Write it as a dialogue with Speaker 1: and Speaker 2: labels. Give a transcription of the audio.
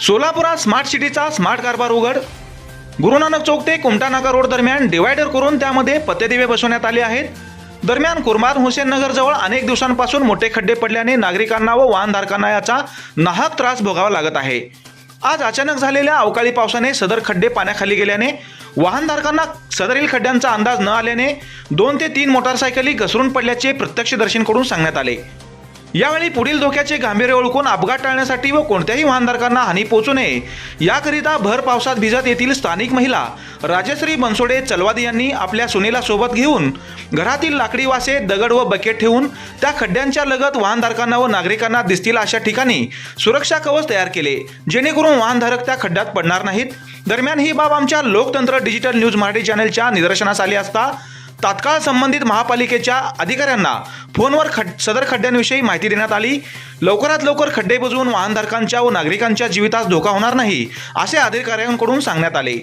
Speaker 1: सोलापुरात smart सिटीचा smart कारभार उघड. गुरुनानक चौक ते कुमटा नाका रोड दरम्यान डिवायडर करून त्यामध्ये पत्तेदिवे बसवण्यात आले आहेत. दरम्यान कुरमार हुसेन नगर जवळ अनेक दिवसांपासून मोठे खड्डे पडल्याने नागरिकांना व वाहनधारकांना याचा नाहक त्रास भोगावा लागत आहे. आज अचानक झालेल्या अवकाळी पावसाने सदर खड्डे पाण्याखाली गेल्याने वाहनधारकांना सदरील खड्ड्यांचा अंदाज न आल्याने दोन ते तीन मोटारसायकली घसरून पडल्याचे प्रत्यक्षदर्शींकडून सांगण्यात आले. यावेळी पुढील धोक्याचे गांभीर्य ओळखून अपघात टाळण्यासाठी व कोणत्याही वाहनधारकांना हानी पोहोचू नये याकरिता भर पावसात भिजत येथील स्थानिक महिला. राजश्री बनसोडे चलवादी यांनी आपल्या सुनेला सोबत घेऊन घरातील लाकडी वासे दगड व बकेट ठेवून त्या खड्ड्यांच्या लगत वाहनधारकांना व नागरिकांना दिसतील अशा ठिकाणी सुरक्षा कवच तयार केले. जेणेकरून वाहनधारक त्या खड्ड्यात पडणार नाहीत. दरम्यान ही बाब आमच्या लोकतंत्र डिजिटल न्यूज मराठी चॅनलच्या निदर्शनास आली असता तात्काळ संबंधित महापालिकेच्या अधिकाऱ्यांना फोनवर खड सदर खड्ड्यांविषयी माहिती देण्यात आली. लवकरात लवकर खड्डे बुजवून वाहनधारकांच्या व नागरिकांच्या जीवितास धोका होणार नाही असे अधिकाऱ्यांकडून सांगण्यात आले.